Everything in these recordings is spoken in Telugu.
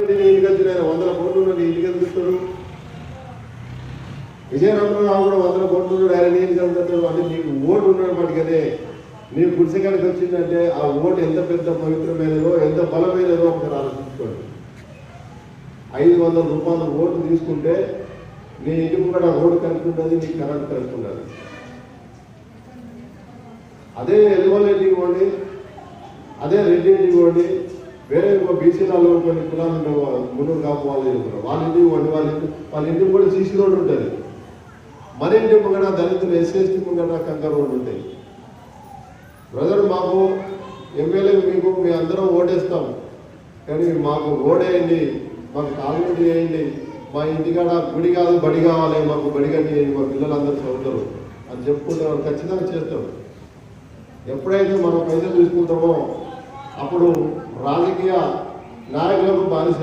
ఇంటికి ఆయన వందల కోట్లు ఉన్నాడు ఇంటికి ఎందుకు కూడా వందల కోట్లు ఉన్నాడు ఆయన నీళ్ళు అంటే నీకు ఓటు ఉన్నాడు మటుకనే నీ గుడిసెకాడికి వచ్చిందంటే ఆ ఓటు ఎంత పెద్ద పవిత్రమైనదో ఎంత బలమైనదో ఒకసారి ఆలోచించుకోండి. ఐదు వందల రూపాయల ఓటు తీసుకుంటే నీ ఇంటి కూడా రోడ్డు కలుపుకుంటుంది నీ కరెంట్ కలుపుకుంటుంది. అదే ఎలువల ఇవ్వండి అదే రెడ్డి ఇవ్వండి వేరే ఇంకో బీసీలలో కొన్ని కులాలు ఉండవు, మున్నూరు కాపు వాళ్ళు చెప్తున్నారు వాళ్ళ ఇంటి వంటి వాళ్ళ ఇంటి వాళ్ళ ఇంటికి కూడా సీసీ రోడ్డు ఉంటుంది. మన ఇంటి ముంగడ దళితులు ఎస్సీఎస్టీ ముంగడ కంకర్ రోడ్డు ఉంటాయి. బ్రదర్ మాకు ఎమ్మెల్యే మీకు మీ అందరం ఓటేస్తాం. కానీ మాకు ఓడేయండి మాకు కాలువలు వేయండి మా ఇంటికాడ గుడి కాదు బడి కావాలి మాకు బడి కట్టేయండి మా పిల్లలందరూ చదువుతారు. అని చెప్పుకుంటే ఖచ్చితంగా చేస్తాం. ఎప్పుడైతే మనం పైసలు తీసుకుంటామో అప్పుడు రాజకీయ నాయకులకు బానిస.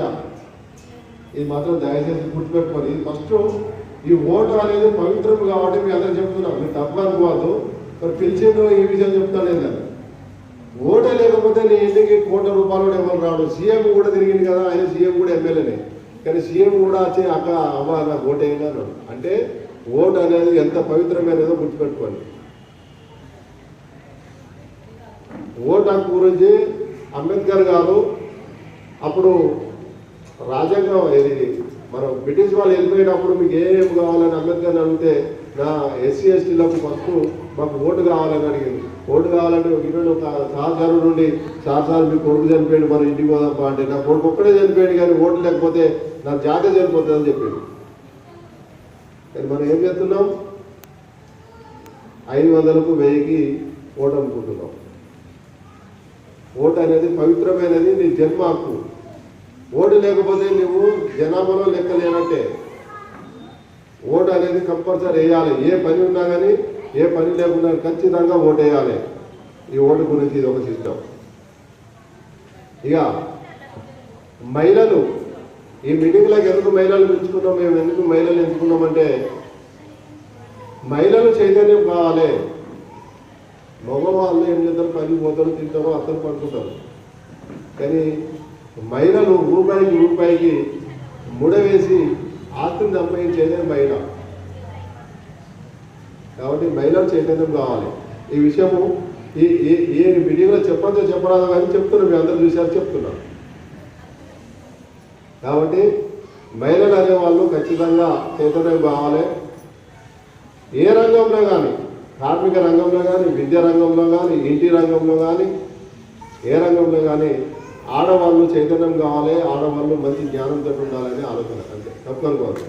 ఇది మాత్రం దయచేసి గుర్తుపెట్టుకొని ఇది ఫస్ట్ ఈ ఓటు అనేది పవిత్రం కాబట్టి మీ అందరూ చెప్తున్నాం మీరు తప్పు అనుకోవద్దు. మరి పిలిచిందో ఈ విషయం చెప్తానే లేదు ఓటే లేకపోతే నీ ఇంటికి కోట్ల రూపాయలు కూడా ఎవరు రాడు? సీఎం కూడా తిరిగింది కదా. ఆయన సీఎం కూడా ఎమ్మెల్యేనే. కానీ సీఎం కూడా వచ్చి అక్క అమ్మ నాకు ఓటే వేయండి అంటే ఓటు అనేది ఎంత పవిత్రమైనదో గుర్తుపెట్టుకోండి. ఓటు హక్కు గురించి అంబేద్కర్ గారు అప్పుడు రాజ్యాంగం ఇది మనం బ్రిటిష్ వాళ్ళు వెళ్ళిపోయేటప్పుడు మీకు ఏం కావాలని అంబేద్కర్ అడిగితే నా ఎస్సీ ఎస్టీలకు ఫస్ట్ మాకు ఓటు కావాలని అడిగింది ఓటు కావాలంటే ఒక ఒక సహకారం నుండి సార్ సార్ మీ కొడుకు చనిపోయాడు మనం ఇంటికి పోదాం అంటే నా కొడుకు ఒక్కడే చనిపోయాడు కానీ ఓటు లేకపోతే నా జాతి చనిపోతుంది అని చెప్పాడు. కానీ మనం ఏం చేస్తున్నాం? ఐదు వందలకు వెయ్యికి ఓటు అనుకుంటున్నాం ఓటు అనేది పవిత్రమైనది నీ జన్మ హక్కు ఓటు లేకపోతే నువ్వు జనాభాలో లెక్క లేనట్టే. ఓటు అనేది కంపల్సరీ వేయాలి. ఏ పని ఉన్నా కానీ ఏ పని లేకుండా ఖచ్చితంగా ఓటు వేయాలి ఈ ఓటు గురించి ఇది ఒక సిస్టమ్. ఇక మహిళలు ఈ మీటింగ్లకు ఎందుకు మహిళలు పెంచుకున్నాం మేము ఎందుకు మహిళలు ఎంచుకున్నామంటే మహిళలు చైతన్యం కావాలి. మగవాళ్ళు ఏం చేస్తారు? పని పోతారు తింటారు అత్తరు పడుకుంటారు. కానీ మహిళలు రూపాయికి రూపాయికి ముడవేసి ఆస్తిని సంపాదించేదే మహిళ. కాబట్టి మహిళలు చైతన్యం కావాలి. ఈ విషయము ఈ ఏ మీడియాలో చెప్పొచ్చో చెప్పరాదు కానీ చెప్తున్నారు మీ అందరూ చూసారు చెప్తున్నారు కాబట్టి మహిళలు అనే వాళ్ళు ఖచ్చితంగా చైతన్యం కావాలి. ఏ రంగంలో కానీ కార్మిక రంగంలో కానీ విద్యా రంగంలో కానీ ఇంటి రంగంలో కానీ ఏ రంగంలో కానీ ఆడవాళ్ళు చైతన్యం కావాలి ఆడవాళ్ళు మంచి జ్ఞానంతో ఉండాలనే ఆలోచన అంతే. తప్పనుకోవాలి